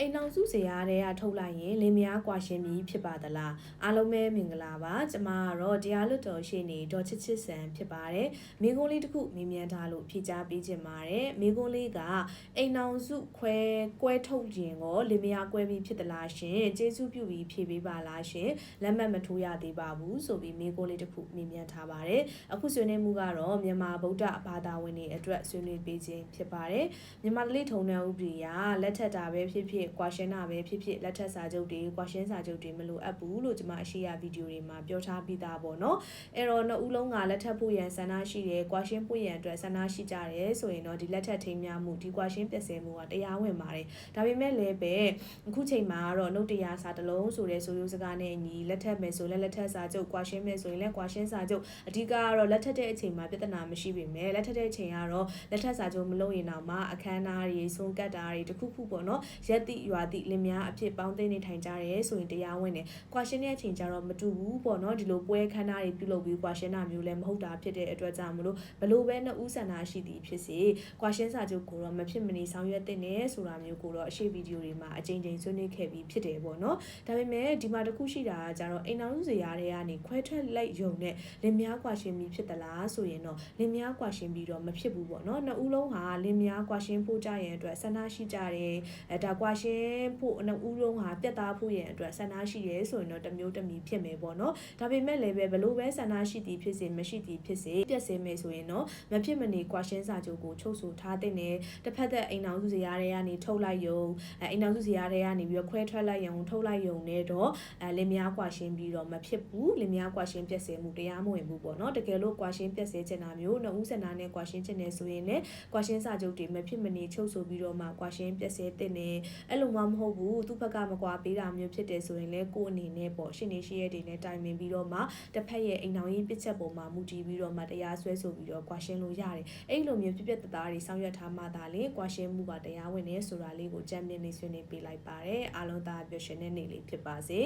အိမ်အောင်စုစရာတွေကထုတ်လိုက်ရင်လင်မယားကွာရှင်ပြီဖြစ်ပါသလားအားလုံးပဲမင်္ဂလာပါကျမကတော့တရားလွတ်တော်ရှိနေဒေါ်ချစ်ချစ်ဆန်ဖြစ်ပါတယ်မိကုန်းလေးတစ်ခုမြင်မြန်ထားလို့ဖြေချပေးခြင်းပါတယ်မိကုန်းလေးကအိမ်အောင်စုခွဲကွဲထုတ်ခြင်းကိုလင်မယားကွဲပြီဖြစ်သလားရှင်ကျေးဇူးပြုပြီးဖြေပေးပါလားရှင်လက်မှတ်မထိုးရသေးပါဘူးဆိုပြီးမိကုန်းလေးတစ်ခုမြင်မြန်ထားပါတယ်အခုဆွေးနွေးမှုကတော့မြန်မာဗုဒ္ဓဘာသာဝင်တွေအတွက်ဆွေးနွေးပေးခြင်းဖြစ်ပါတယ်မြန်မာတလိထုံတဲ့ဥပဒေကလက်ထက်တာပဲဖြစ်ဖြစ်ကွာရှင်းတာပဲဖြစ်ဖြစ်လက်ထက်စာချုပ်တွေကွာရှင်းစာချုပ်တွေမလိုအပ်ဘူးလို့ကျွန်မအရှိရဗီဒီယိုတွေမှာပြောထားပြီးသားပေါ့နော်အဲ့တော့နှစ်ဦးလုံးကလက်ထက်ဖို့ရန်ဆန္ဒရှိတယ်ကွာရှင်းဖို့ရန်အတွက်ဆန္ဒရှိကြတယ်ဆိုရင်တော့ဒီလက်ထက်ထိမ်းများမှုဒီကွာရှင်းပြည့်စင်မှုကတရားဝင်ပါတယ်ဒါပေမဲ့လည်းပဲအခုချိန်မှာတော့နှုတ်တရားစာတစ်လုံးဆိုတဲ့ဆိုရိုးစကားနဲ့အညီလက်ထက်မယ်ဆိုလည်းလက်ထက်စာချုပ်ကွာရှင်းမယ်ဆိုရင်လည်းကွာရှင်းစာချုပ်အဓိကကတော့လက်ထက်တဲ့အချိန်မှာပြဿနာမရှိပေမဲ့လက်ထက်တဲ့အချိန်ကတော့လက်ထက်စာချုပ်မလုပ်ရင်တော့မှအခမ်းအနားတွေဆုံးကတ်တာတွေတခုခုပေါ့နော်ရက်တိရွာတိလင်များအဖြစ်ပေါင်းသိနေထိုင်ကြတယ်ဆိုရင်တရားဝင်တယ်ကွာရှင်းတဲ့အချိန်ကျတော့မတူဘူးပေါ့နော်ဒီလိုပွဲခမ်းနားတွေပြုလုပ်ပြီးကွာရှင်းတာမျိုးလည်းမဟုတ်တာဖြစ်တဲ့အတွက်ကြောင့်မလို့ဘလို့ပဲနှစ်ဦးဆန္ဒရှိသည်ဖြစ်စေကွာရှင်းစာချုပ်ကိုတော့မဖြစ်မနေဆောင်ရွက်တဲ့နဲ့ဆိုတာမျိုးကိုတော့အရှိဗီဒီယိုတွေမှာအကြိမ်ကြိမ်ဆွေးနွေးခဲ့ပြီးဖြစ်တယ်ပေါ့နော်ဒါပေမဲ့ဒီမှာတစ်ခုရှိတာကကျတော့အိမ်အောင်စုစရာတွေကနေခွဲထွက်လိုက်ယုံနဲ့လင်များကွာရှင်းပြီးဖြစ်သလားဆိုရင်တော့လင်များကွာရှင်းပြီးတော့မဖြစ်ဘူးပေါ့နော်နှစ်ဦးလုံးဟာလင်များကွာရှင်းဖို့ကြရန်အတွက်ဆန္ဒရှိကြတယ်အဲဒါကွာရှင်းဖို့နှစ်ဦးလုံးဟာပြတ်သားဖို့ရန်အတွက်ဆန္ဒရှိရဲဆိုရင်တော့တစ်မျိုးတစ်မီဖြစ်မယ်ပေါ့နော်ဒါပေမဲ့လည်းပဲဘလို့ပဲဆန္ဒရှိသည်ဖြစ်စေမရှိသည်ဖြစ်စေပြတ်စင်မယ်ဆိုရင်တော့မဖြစ်မနေကွာရှင်းစာချုပ်ကိုချုပ်ဆိုထားတဲ့နဲ့တစ်ဖက်သက်အိမ်အောင်စုစရာတွေကနေထုတ်လိုက်ယုံအဲအိမ်အောင်စုစရာတွေကနေပြီးတော့ခွဲထွက်လိုက်ယုံထုတ်လိုက်ယုံနဲ့တော့အဲလင်များကွာရှင်းပြီးတော့မဖြစ်ဘူးလင်များကွာရှင်းပြတ်စင်မှုတရားမဝင်ဘူးပေါ့နော်တကယ်လို့ကွာရှင်းပြတ်စင်ချင်တာမျိုးနှစ်ဦးဆန္ဒနဲ့ကွာရှင်းချင်တယ်ဆိုရင်လည်းကွာရှင်းစာချုပ်တွေမဖြစ်မနေချုပ်ဆိုပြီးတော့မှကွာရှင်းပြတ်စင်တဲ့နဲ့အဲ့လိုမှမဟုတ်ဘူးသူ့ဘက်ကမကွာပေးတာမျိုးဖြစ်တယ်ဆိုရင်လည်းကိုယ်အနေနဲ့ပေါ့ရှင်နေရှိရဲ့တွေနဲ့တိုင်ပင်ပြီးတော့မှတစ်ဖက်ရဲ့အိမ်တော်ရေးပြစ်ချက်ပေါ်မှာမူတည်ပြီးတော့မှတရားစွဲဆိုပြီးတော့ကွာရှင်းလို့ရတယ်အဲ့လိုမျိုးပြပြတသားတွေဆောင်ရွက်ထားမှသာလေကွာရှင်းမှုကတရားဝင်နေဆိုတာလေးကိုကြံမြင်နေဆွေးနွေးပေးလိုက်ပါတယ်အားလုံးသားပျော်ရွှင်တဲ့နေ့လေးဖြစ်ပါစေ